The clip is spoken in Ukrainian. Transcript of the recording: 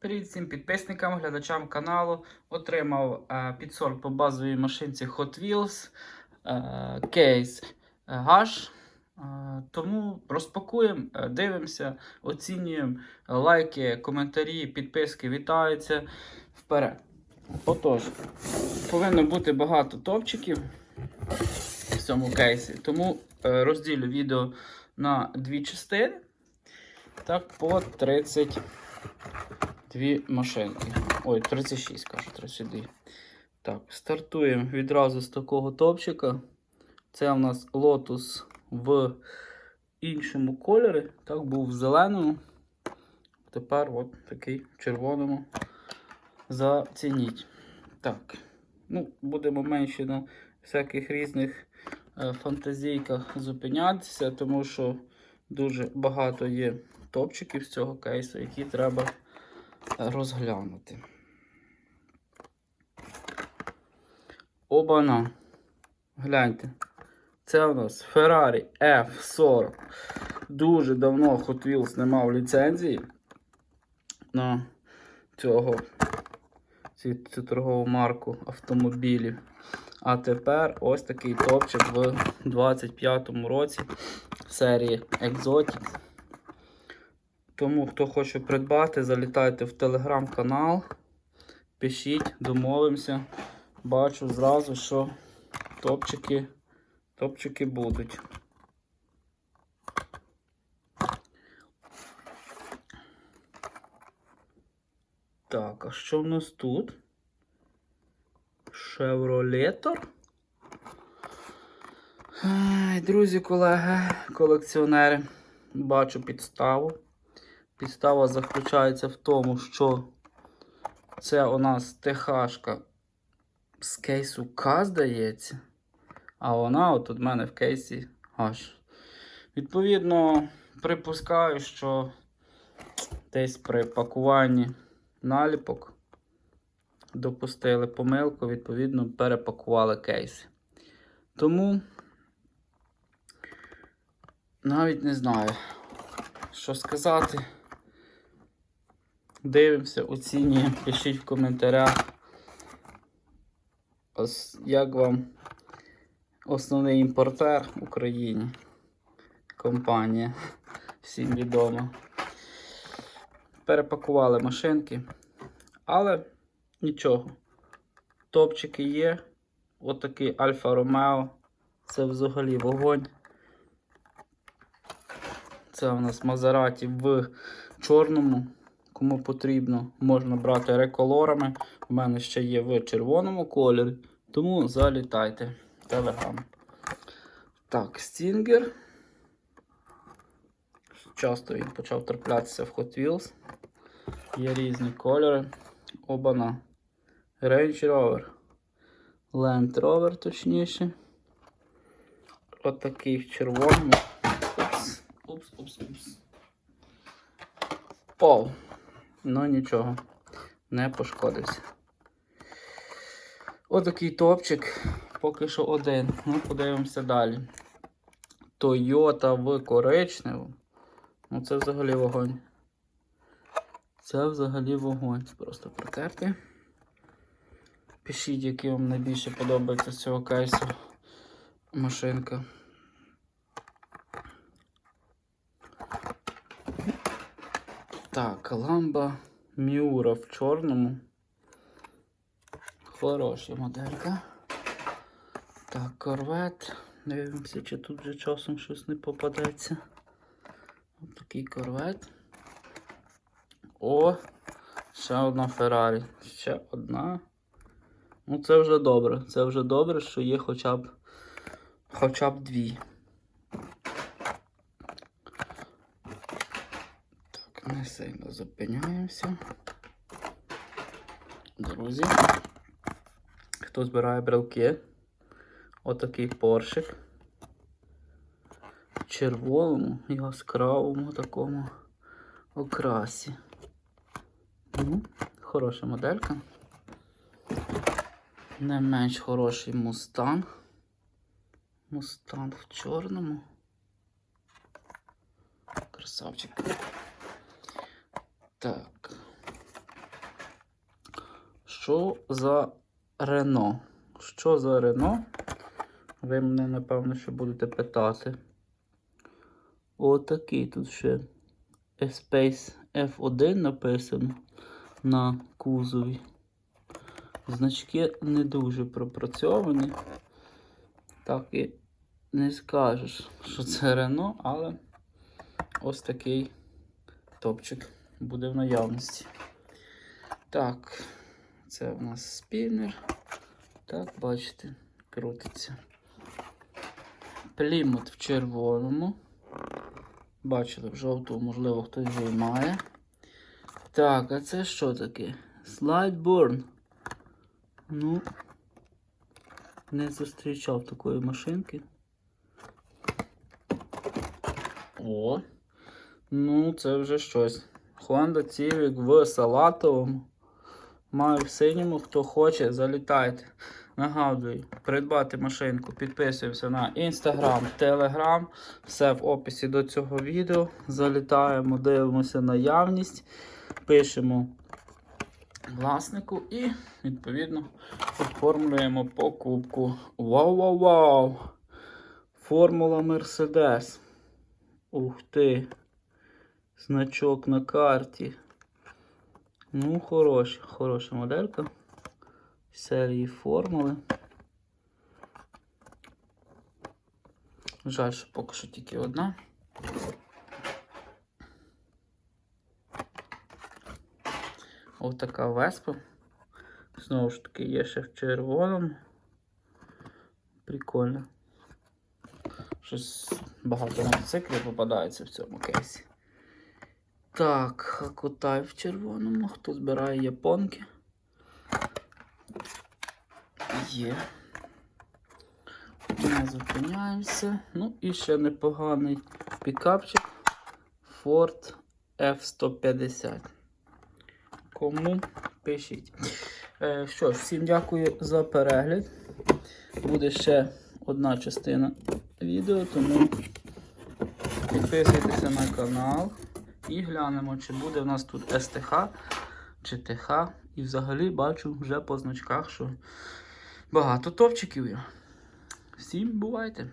Привіт всім підписникам, глядачам каналу. Отримав е, підсорт по базовій машинці Hot Wheels е, кейс е, H. Е, тому розпакуємо, е, дивимося, оцінюємо. Лайки, коментарі, підписки вітаються. Вперед. Отож, повинно бути багато топчиків в цьому кейсі. Тому е, розділю відео на дві частини. Так, по 30 дві машинки. Ой, 36, кажу, 32. Так, стартуємо відразу з такого топчика. Це у нас Lotus в іншому кольорі. Так, був в зеленому. Тепер от такий в червоному. Зацініть. Так. Ну, будемо менше на всяких різних е, фантазійках зупинятися, тому що дуже багато є топчиків з цього кейсу, які треба розглянути. Обана. Гляньте. Це у нас Ferrari F40. Дуже давно Hot Wheels не мав ліцензії на цього, цю, цю торгову марку автомобілів. А тепер ось такий топчик в 25-му році серії Exotic. Тому, хто хоче придбати, залітайте в телеграм-канал, пишіть, домовимося. Бачу зразу, що топчики, топчики будуть. Так, а що в нас тут? Шевролетор? Друзі, колеги, колекціонери, бачу підставу. Підстава заключається в тому, що це у нас ТХшка з кейсу К, здається. А вона от у мене в кейсі H. Відповідно, припускаю, що десь при пакуванні наліпок допустили помилку, відповідно, перепакували кейси. Тому навіть не знаю, що сказати. Дивимося, оцінюємо, пишіть в коментарях. Ось як вам основний імпортер в Україні. Компанія. Всім відома. Перепакували машинки. Але нічого. Топчики є. Отакий Альфа Ромео. Це взагалі вогонь. Це у нас Мазераті в чорному. Кому потрібно, можна брати реколорами. У мене ще є в червоному кольорі. Тому залітайте. Телеграм. Так, Стінгер. Часто він почав траплятися в Hot Wheels. Є різні кольори. Обана. Range Rover. Land Rover, точніше. Отакий в червоному. Упс, упс, упс, упс. Пол. Ну нічого, не пошкодився. Отакий топчик, поки що один. Ну, подивимося далі. Toyota в коричневому. Ну це взагалі вогонь. Це взагалі вогонь. Просто протерти. Пишіть, який вам найбільше подобається з цього кейсу машинка. Так, ламба Міура в чорному. Хороша моделька. Так, корвет. Дивимося, чи тут вже часом щось не попадеться. Ось такий корвет. О! Ще одна Феррарі. Ще одна. Ну, це вже добре. Це вже добре, що є хоча б хоча б дві. Так, не сильно зупиняємося. Друзі. Хто збирає брелки? Отакий поршик. В червоному, яскравому такому окрасі. Ну, хороша моделька. Не менш хороший мустанг. Мустанг в чорному. Красавчик. Так. Що за Рено? Що за Рено? Ви мене, напевно, що будете питати. Отакий тут ще Space F1 написано на кузові. Значки не дуже пропрацьовані. Так і не скажеш, що це Рено, але ось такий топчик буде в наявності. Так, це у нас спінер. Так, бачите, крутиться. Плімут в червоному. Бачили, в жовтому, можливо, хтось вже має. Так, а це що таке? Слайдборн. Ну, не зустрічав такої машинки. О. Ну, це вже щось. Honda Civic в салатовому. Маю в синьому, хто хоче, залітайте. Нагадую, придбати машинку, підписуємося на Instagram, Telegram. Все в описі до цього відео. Залітаємо, дивимося наявність, пишемо власнику і, відповідно, оформлюємо покупку. Вау-вау-вау! Формула Mercedes. Ух ти! Значок на карті. Ну, хороша, хороша моделька. Серії формули. Жаль, що поки що тільки одна. Ось така веспа. Знову ж таки, є ще в червоному. Прикольно. Щось багато мотоциклів попадається в цьому кейсі. Так, Хакотай в червоному. Хто збирає японки? Є. Не зупиняємося. Ну і ще непоганий пікапчик Ford F150. Кому пишіть. Е, що ж, всім дякую за перегляд. Буде ще одна частина відео, тому підписуйтеся на канал і глянемо, чи буде в нас тут СТХ чи ТХ. І взагалі бачу вже по значках, що багато топчиків є. Всім бувайте!